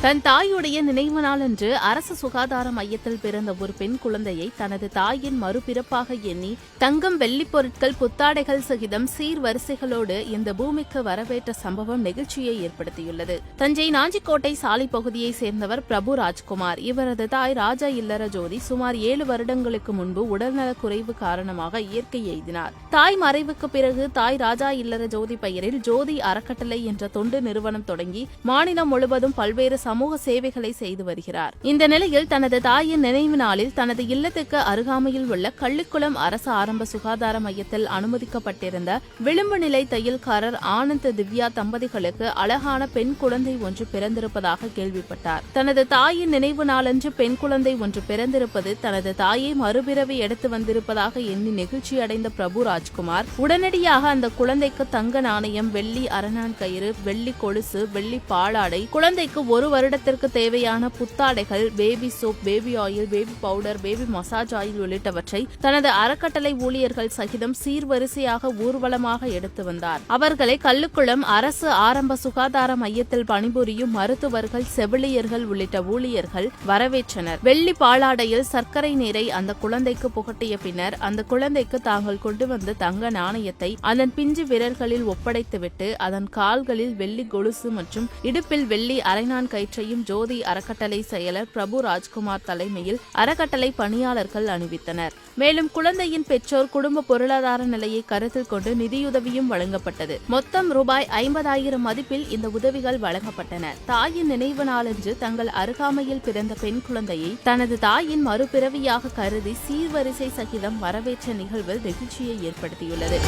தன் தாயுடைய நினைவு நாளன்று அரசு சுகாதார மையத்தில் பிறந்த ஒரு பெண் குழந்தையை தனது தாயின் மறுபிறப்பாக எண்ணி தங்கம் வெள்ளிப் பொருட்கள் புத்தாடைகள் சகிதம் சீர்வரிசைகளோடு இந்த பூமிக்கு வரவேற்ற சம்பவம் நெகிழ்ச்சியை ஏற்படுத்தியுள்ளது. தஞ்சை நாஞ்சிக்கோட்டை சாலை பகுதியைச் சேர்ந்தவர் பிரபு ராஜ்குமார். இவரது தாய் ராஜா இல்லற ஜோதி சுமார் ஏழு வருடங்களுக்கு முன்பு உடல்நலக் குறைவு காரணமாக இயற்கை எய்தினார். தாய் மறைவுக்கு பிறகு தாய் ராஜா இல்லற ஜோதி பெயரில் ஜோதி அறக்கட்டளை என்ற தொண்டு நிறுவனம் தொடங்கி மாநிலம் முழுவதும் பல்வேறு சமூக சேவைகளை செய்து வருகிறார். இந்த நிலையில் தனது தாயின் நினைவு நாளில் தனது இல்லத்துக்கு அருகாமையில் உள்ள கள்ளிக்குளம் அரசு ஆரம்ப சுகாதார மையத்தில் அனுமதிக்கப்பட்டிருந்த விளிம்பு நிலை தையல்காரர் ஆனந்த் திவ்யா தம்பதிகளுக்கு அழகான பெண் குழந்தை ஒன்று பிறந்திருப்பதாக கேள்விப்பட்டார். தனது தாயின் நினைவு நாளன்று பெண் குழந்தை ஒன்று பிறந்திருப்பது தனது தாயை மறுபிறவி எடுத்து வந்திருப்பதாக எண்ணி நெகிழ்ச்சி அடைந்த பிரபு ராஜ்குமார் உடனடியாக அந்த குழந்தைக்கு தங்க நாணயம் வெள்ளி அரணான் கயிறு வெள்ளி கொலுசு வெள்ளி பாலாடை குழந்தைக்கு ஒரு வருடத்திற்கு தேவையான புத்தாடைகள் baby soap baby oil baby powder baby massage oil உள்ளிட்டவற்றை தனது அறக்கட்டளை ஊழியர்கள் சகிதம் சீர்வரிசையாக ஊர்வலமாக எடுத்து வந்தார். அவர்களை கல்லுக்குளம் அரசு ஆரம்ப சுகாதார மையத்தில் பணிபுரியும் மருத்துவர்கள் செவிலியர்கள் உள்ளிட்ட ஊழியர்கள் வரவேற்றனர். வெள்ளி பாலாடையில் சர்க்கரை நீரை அந்த குழந்தைக்கு புகட்டிய பின்னர் அந்த குழந்தைக்கு தாங்கள் கொண்டு வந்த தங்க நாணயத்தை அதன் பிஞ்சு விரல்களில் ஒப்படைத்துவிட்டு அதன் கால்களில் வெள்ளி கொலுசு மற்றும் இடுப்பில் வெள்ளி அரைநான் கை நேற்றையும் ஜோதி அறக்கட்டளை செயலர் பிரபு ராஜ்குமார் தலைமையில் அறக்கட்டளை பணியாளர்கள் அணிவித்தனர். மேலும் குழந்தையின் பெற்றோர் குடும்ப பொருளாதார நிலையை கருத்தில் கொண்டு நிதியுதவியும் வழங்கப்பட்டது. மொத்தம் ரூபாய் ஐம்பதாயிரம் மதிப்பில் இந்த உதவிகள் வழங்கப்பட்டன. தாயின் நினைவு நாளன்று தங்கள் அருகாமையில் பிறந்த பெண் குழந்தையை தனது தாயின் மறுபிறவியாக கருதி சீர்வரிசை சகிதம் வரவேற்ற நிகழ்வு நெகிழ்ச்சியை ஏற்படுத்தியுள்ளது.